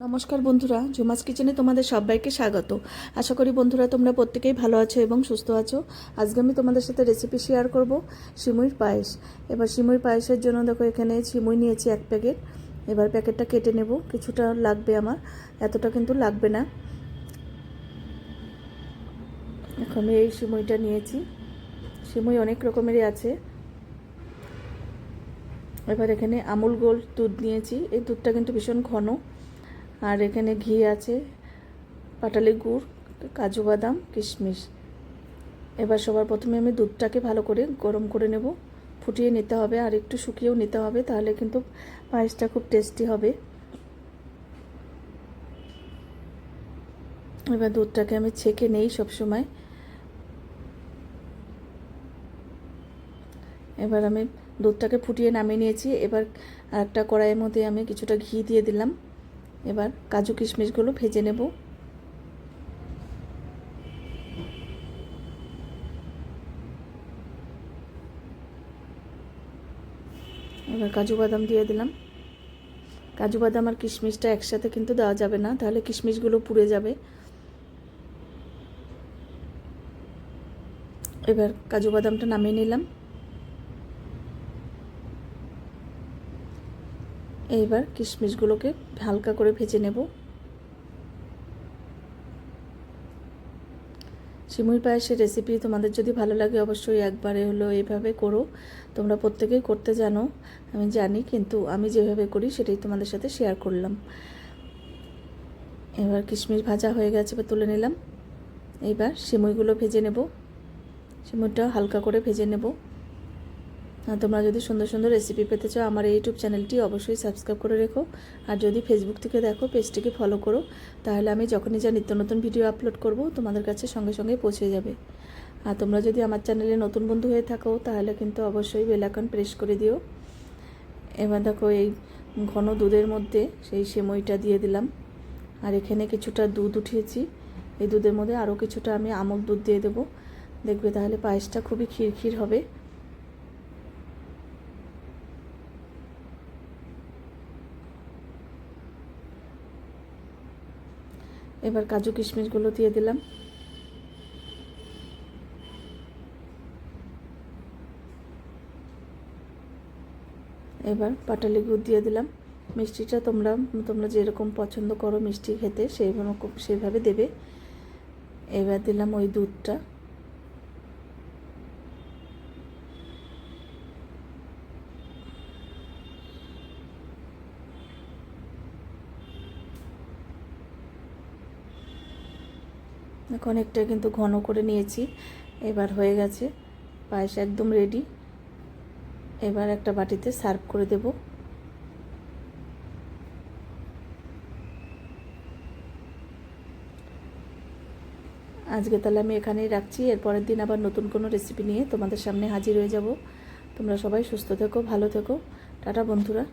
নমস্কার বন্ধুরা ঝুমাস কিচেনে তোমাদের সবাইকে স্বাগত। আশা করি বন্ধুরা তোমরা প্রত্যেকেই ভালো আছো এবং সুস্থ আছো। আজকে আমি তোমাদের সাথে রেসিপি শেয়ার করব সিমুইর পায়েস। এবার সিমুই পায়েসের জন্য দেখো, এখানে সিমুই নিয়েছি এক প্যাকেট। এবার প্যাকেটটা কেটে নেব, কিছুটা লাগবে আমার, এতটা কিন্তু লাগবে না। এখন এই সিমুইটা নিয়েছি। সিমুই অনেক রকমেরই আছে। এবার এখানে আমুল গোল্ড দুধ নিয়েছি। এই দুধটা কিন্তু ভীষণ ঘন। আর এখানে ঘি আছে, পাটালি গুড়, কাজু বাদাম, কিশমিশ। এবার সবার প্রথমে আমি দুধটাকে ভালো করে গরম করে নেব। ফুটিয়ে নিতে হবে আর একটু শুকিয়েও নিতে হবে, তাহলে কিন্তু পায়েসটা খুব টেস্টি হবে। এবার দুধটাকে আমি ছেঁকে নেই সবসময়। এবার আমি দুধটাকে ফুটিয়ে নামিয়ে নিয়েছি। এবার একটা কড়াইয়ের মধ্যে আমি কিছুটা ঘি দিয়ে দিলাম। এবার কাজু কিশমিশগুলো ভেজে নেব। এবার কাজু বাদাম দিয়ে দিলাম। কাজু বাদাম আর কিশমিশটা একসাথে কিন্তু দেওয়া যাবে না, তাহলে কিশমিশগুলো পুড়ে যাবে। এবার কাজু বাদামটা নামিয়ে নিলাম। এইবার কিশমিশগুলোকে হালকা করে ভেজে নেব। সিমুই পায়েসের রেসিপি তোমাদের যদি ভালো লাগে অবশ্যই একবারে হলো এইভাবে করো। তোমরা প্রত্যেকেই করতে জানো, আমি জানি, কিন্তু আমি যেভাবে করি সেটাই তোমাদের সাথে শেয়ার করলাম। এবার কিশমিশ ভাজা হয়ে গেছে বা তুলে নিলাম। এইবার সিমুইগুলো ভেজে নেব। সিমুইটা হালকা করে ভেজে নেব। তোমরা যদি সুন্দর সুন্দর রেসিপি পেতে চাও, আমার ইউটিউব চ্যানেলটি অবশ্যই সাবস্ক্রাইব করে রেখো। আর যদি ফেসবুক থেকে দেখো পেজটিকে ফলো করো, তাহলে আমি যখনই যা নিত্য নতুন ভিডিও আপলোড করব, তোমাদের কাছে সঙ্গে সঙ্গে পৌঁছে যাবে। আর তোমরা যদি আমার চ্যানেলে নতুন বন্ধু হয়ে থাকো, তাহলে কিন্তু অবশ্যই বেল আইকন প্রেস করে দিও। এবার দেখো, এই ঘন দুধের মধ্যে সেই সেমইটা দিয়ে দিলাম। আর এখানে কিছুটা দুধ উঠিয়েছি। এই দুধের মধ্যে আরও কিছুটা আমি আমক দুধ দিয়ে দেবো। দেখবে তাহলে পায়েসটা খুবই ক্ষীর হবে। এবার কাজু কিশমিশগুলো দিয়ে দিলাম। এবার পাটালি গুড় দিয়ে দিলাম। মিষ্টিটা তোমরা তোমরা যেরকম পছন্দ করো মিষ্টি খেতে সেই সেভাবে দেবে। এবার দিলাম ওই দুধটা। অনেকটা কিন্তু ঘন করে নিয়েছি। এবার হয়ে গেছে পায়েস একদম রেডি এবার একটা বাটিতে সার্ভ করে দেব। আজকে তাহলে আমি এখানেই রাখছি। এরপরের দিন আবার নতুন কোনো রেসিপি নিয়ে তোমাদের সামনে হাজির হয়ে যাব। তোমরা সবাই সুস্থ থেকো, ভালো থেকো। টাটা বন্ধুরা।